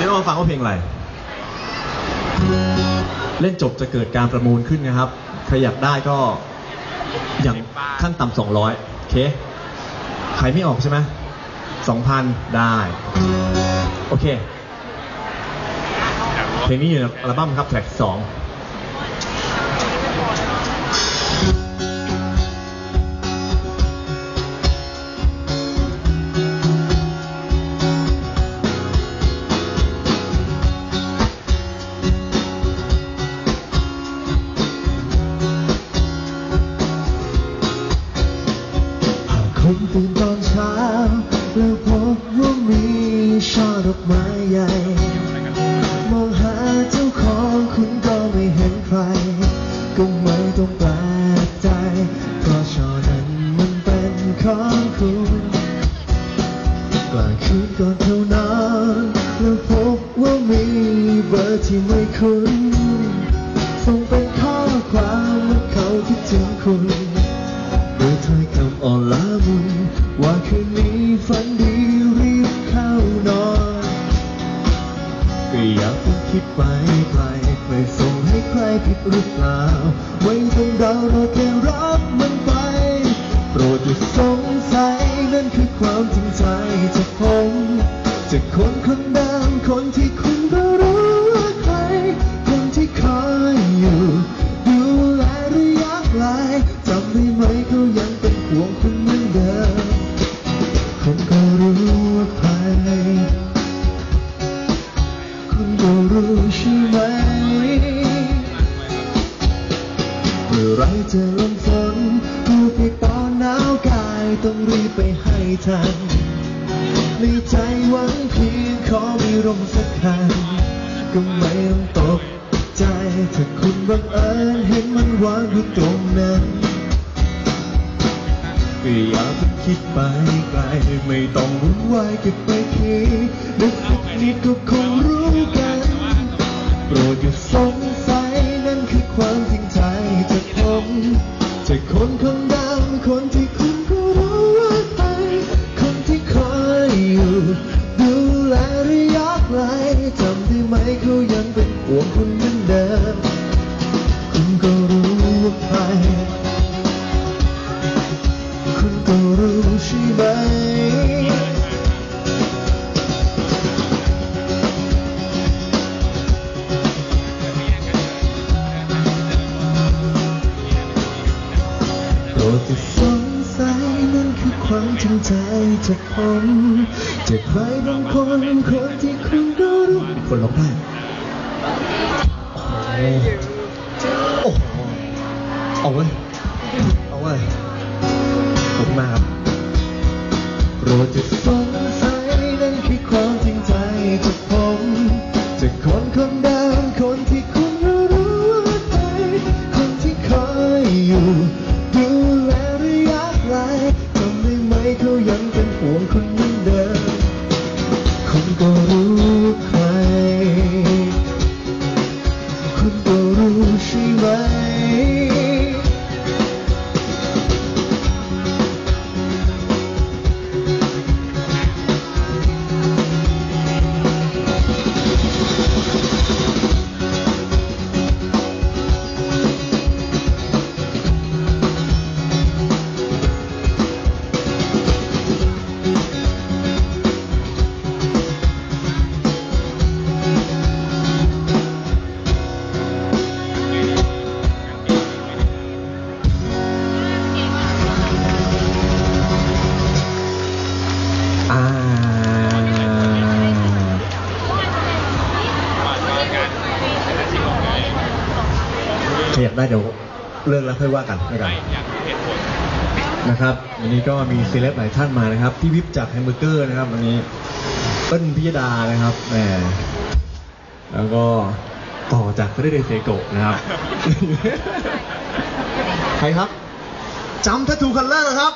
เดี๋ยวมาฟังว่าเพลงอะไร เล่นจบจะเกิดการประมูลขึ้นนะครับ ใครอยากได้ก็ อย่างขั้นต่ำสองร้อยโอเค ใครไม่ออกใช่ไหมสองพันได้ โอเค เพลงนี้อยู่ในอัลบั้มครับแทร็กสอง ตื่นตอนเช้าแล้วพบว่ามีช่อดอกไม้ใหญ่ มองหาเจ้าของคุณก็ไม่เห็นใคร ก็ไม่ต้องแปลกใจ เพราะช่อนั้นมันเป็นของคุณกลางคืนก่อนเท่านอนแล้วพบว่ามีเบอร์ที่ไม่คุ้น ฝันดีรีบเข้านอน ก็อย่าเพิ่งคิดไปไกลใครส่งให้ใครผิดหรือเปล่าไม่ต้องเดาเราแค่รับมันไป โปรดอย่าสงสัยนั่นคือความจริงใจจากผมจากคนคนเดิมคนที่คุณก็รู้ คุณก็รู้ว่าใครคุณก็รู้ใช่ไหมเมื่อไรจะลมฝนผู้เปียกปอนหนาวกายต้องรีบไปให้ทันในใจหวังเพียงขอมีร่มสักคันก็ไม่ต้องตกใจถ้าคุณบังเอิญเห็นมันวางอยู่ตรงนั้น ก็อย่าเพิ่งคิดไปไกลไม่ต้องวุ่นวายเก็บไปคิดนึกสักนิดก็คงรู้กัน โปรดอย่าสงสัยนั่นคือความจริงใจจากผมจากคนคนเดิมคนที่คุณก็รู้ว่าใครคนที่คอยอยู่ ดูแลระยะไกลจำได้ไหมเขายังเป็นห่วงคุณเหมือนเดิม โปรดจะสงสัยนั่นคือความจริงใจจากผมจากใครบางคนคนที่คุณก็รู้คนร้องได้ ยังเป็นห่วงคนเหมือนเดิมคุณก็รู้ใคร คุณก็รู้ใช่ไหม ใครอยากได้เดี๋ยวเลิกแล้วค่อยว่ากันแล้วกันนะครับวันนี้ก็มีเซเลบหลายท่านมานะครับพี่วิบจากแฮมเบอร์เกอร์นะครับวันนี้เปิ้ลพิยดานะครับแหมแล้วก็ต่อจากเฟรเดเซโกะนะครับ ใครครับจำทัตูคัลเลอร์ครับ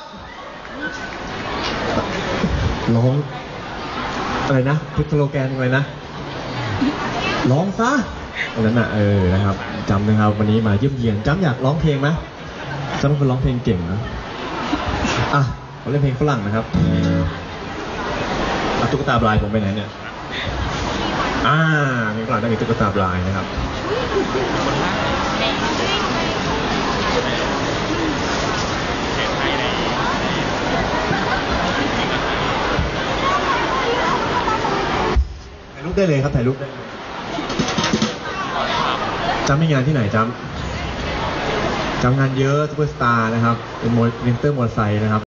ร้องอะไรนะพุทธโลแกนอะไรนะร้องซะ วันนั้นอะเออนะครับจำนะครับ วันนี้มาเยี่ยมเยียนจำอยากร้องเพลงไหมจำเป็นคนร้องเพลงเก่งนะอะเขาเล่นเพลงฝรั่งนะครับตุ๊กตาบลายผมไปไหนเนี่ยอ่าเพลงฝรั่งได้มีตุ๊กตาบลายนะครับถ่ายรูปได้เลยครับถ่ายรูปได้ จำไม่งานที่ไหนจำจำงานเยอะซุปเปอร์สตาร์นะครับ เป็นโมเรนเตอร์มอเตอร์ไซค์นะครับ